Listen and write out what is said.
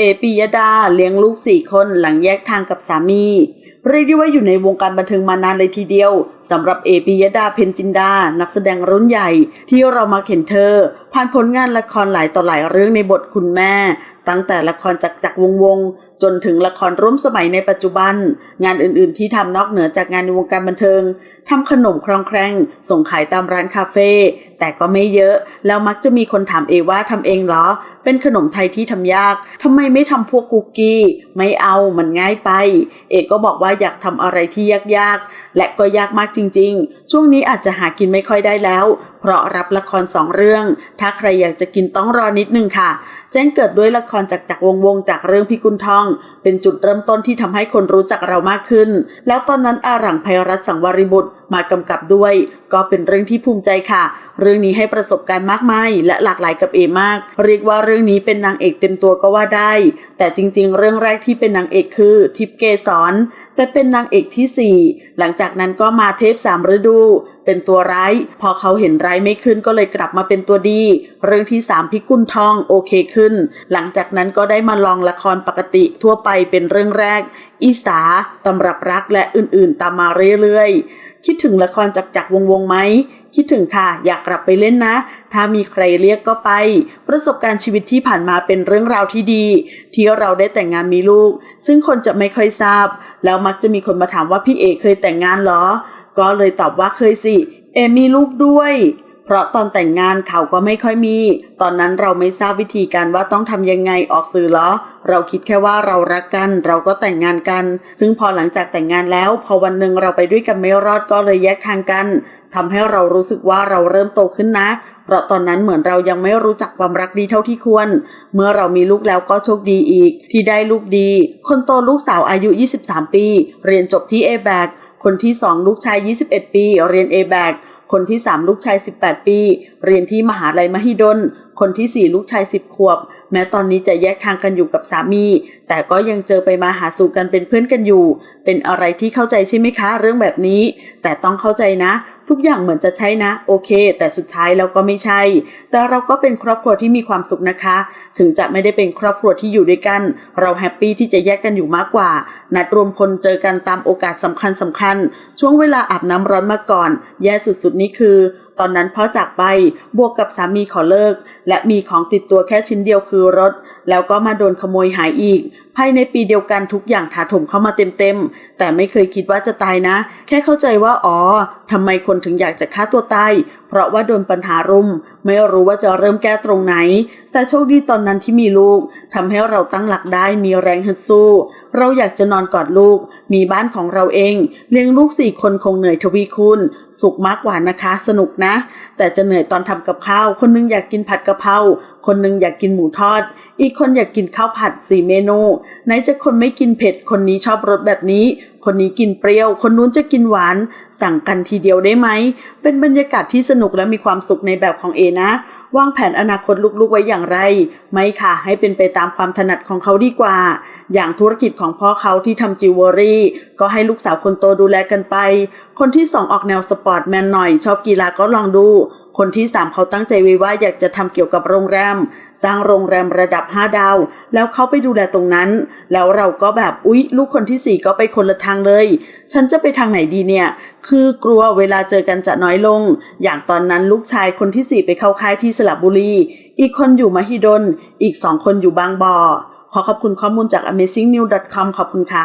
เอปิยดาเลี้ยงลูกสี่คนหลังแยกทางกับสามี เรียกได้ว่าอยู่ในวงการบันเทิงมานานเลยทีเดียวสำหรับเอปิยดาเพนจินดา นักแสดงรุ่นใหญ่ที่เรามาเห็นเธอ ผ่านผลงานละครหลายต่อหลายเรื่องในบทคุณแม่ ตั้งแต่ละครจักจักวงวง จนถึงละครร่วมสมัยในปัจจุบัน งานอื่นๆที่ทำนอกเหนือจากงานในวงการบันเทิงทำขนมครองแครงส่งขายตามร้านคาเฟ่แต่ก็ไม่เยอะ แล้วมักจะมีคนถามเอว่าทำเองเหรอ เป็นขนมไทยที่ทำยากทำไมไม่ทำพวกคุกกี้ ไม่เอามันง่ายไป เอกก็บอกว่าอยากทำอะไรที่ยากๆ และก็ยากมากจริง ๆ ช่วงนี้อาจจะหากินไม่ค่อยได้แล้ว เพราะรับละครสองเรื่องถ้าใครอยากจะกินต้องรอนิดนึงค่ะ แจ้งเกิดด้วยละครจากจากวงวงๆจากเรื่องพิกุลทอง เป็นจุดเริ่มต้นที่ทำให้คนรู้จักเรามากขึ้น แล้วตอนนั้นอารังไพรัตสังวริบุตรมากำกับด้วยก็เป็นเรื่องที่ภูมิใจค่ะ เรื่องนี้ให้ประสบการณ์มากมายและหลากหลายกับเอมาก เรียกว่าเรื่องนี้เป็นนางเอกเต็มตัวก็ว่าได้ แต่จริงๆ เรื่องแรกที่เป็นนางเอกคือทิพย์เกสรแต่เป็นนางเอกที่สี่หลังจากนั้นก็มาเทพสามฤดู เป็นตัวร้าย พอเขาเห็นร้ายไม่ขึ้นก็เลยกลับมาเป็นตัวดี เรื่องที่สามพิกุลทองโอเคขึ้น หลังจากนั้นก็ได้มาลองละครปกติทั่วไปเป็นเรื่องแรก อีสาตำรับรักและอื่นๆตามมาเรื่อยๆ คิดถึงละครจักจักรวงวงไหม คิดถึงค่ะ อยากกลับไปเล่นนะ ถ้ามีใครเรียกก็ไป ประสบการณ์ชีวิตที่ผ่านมาเป็นเรื่องราวที่ดี ที่เราได้แต่งงานมีลูก ซึ่งคนจะไม่ค่อยทราบ แล้วมักจะมีคนมาถามว่าพี่เอเคยแต่งงานเหรอ ก็เลยตอบว่าเคยสิ เอมีลูกด้วย เพราะตอนแต่งงานเขาก็ไม่ค่อยมี ตอนนั้นเราไม่ทราบวิธีการว่าต้องทำยังไงออกสื่อหรอ เราคิดแค่ว่าเรารักกัน เราก็แต่งงานกัน ซึ่งพอหลังจากแต่งงานแล้ว พอวันหนึ่งเราไปด้วยกันไม่รอดก็เลยแยกทางกันทำให้เรารู้สึกว่าเราเริ่มโตขึ้นนะ เพราะตอนนั้นเหมือนเรายังไม่รู้จักความรักดีเท่าที่ควร เมื่อเรามีลูกแล้วก็โชคดีอีก ที่ได้ลูกดี คนโตลูกสาวอายุ 23 ปี เรียนจบที่ a b a c คนที่ 2 ลูกชาย 21 ปี เรียน a b a c คนที่ 3 ลูกชาย 18 ปี เรียนที่มหาลัยมหิดล คนที่ 4 ลูกชาย 10 ขวบ แม้ตอนนี้จะแยกทางกันอยู่กับสามี แต่ก็ยังเจอไปมาหาสู่กันเป็นเพื่อนกันอยู่ เป็นอะไรที่เข้าใจใช่ไหมคะ เรื่องแบบนี้ แต่ต้องเข้าใจนะ ทุกอย่างเหมือนจะใช่นะ โอเค แต่สุดท้ายแล้วก็ไม่ใช่ แต่เราก็เป็นครอบครัวที่มีความสุขนะคะ ถึงจะไม่ได้เป็นครอบครัวที่อยู่ด้วยกัน เราแฮปปี้ที่จะแยกกันอยู่มากกว่า นัดรวมพลเจอกันตามโอกาสสำคัญสำคัญ ช่วงเวลาอาบน้ำร้อนมาก่อน แย่สุดๆนี่คือ ตอนนั้นพ่อจากไป บวกกับสามีขอเลิก และมีของติดตัวแค่ชิ้นเดียวคือรถ แล้วก็มาโดนขโมยหายอีก ภายในปีเดียวกันทุกอย่างถาถมเข้ามาเต็มๆ แต่ไม่เคยคิดว่าจะตายนะ แค่เข้าใจว่าอ๋อทำไมคนถึงอยากจะฆ่าตัวตาย เพราะว่าโดนปัญหารุม ไม่รู้ว่าจะเริ่มแก้ตรงไหน แต่โชคดีตอนนั้นที่มีลูกทำให้เราตั้งหลักได้มีแรงฮึดสู้ เราอยากจะนอนกอดลูก มีบ้านของเราเอง เลี้ยงลูกสี่คนคงเหนื่อยทวีคูณสุขมากกว่านะคะ สนุกนะ แต่จะเหนื่อยตอนทำกับข้าว คนนึงอยากกินผัดกะเพราคนนึงอยากกินหมูทอด อีกคนอยากกินข้าวผัดสี่เมนูไหนจะคนไม่กินเผ็ดคนนี้ชอบรสแบบนี้คนนี้กินเปรี้ยว คนนู้นจะกินหวาน สั่งกันทีเดียวได้ไหม เป็นบรรยากาศที่สนุกและมีความสุขในแบบของเอนะ วางแผนอนาคตลูกๆไว้อย่างไร ไม่ค่ะ ให้เป็นไปตามความถนัดของเขาดีกว่า อย่างธุรกิจของพ่อเขาที่ทำจิวเวลรี่ ก็ให้ลูกสาวคนโตดูแลกันไป คนที่สองออกแนวสปอร์ตแมนหน่อย ชอบกีฬาก็ลองดู คนที่สามเขาตั้งใจไว้ว่าอยากจะทำเกี่ยวกับโรงแรม สร้างโรงแรมระดับ 5 ดาว แล้วเขาไปดูแลตรงนั้น แล้วเราก็แบบอุ๊ย ลูกคนที่สี่ก็ไปคนละทางเลย ฉันจะไปทางไหนดีเนี่ย คือกลัวเวลาเจอกันจะน้อยลง อย่างตอนนั้นลูกชายคนที่สี่ไปเข้าค่ายที่สระบุรี อีกคนอยู่มหิดลอีกสองคนอยู่บางบ่อขอขอบคุณข้อมูลจาก amazingnew.com ขอบคุณค่ะ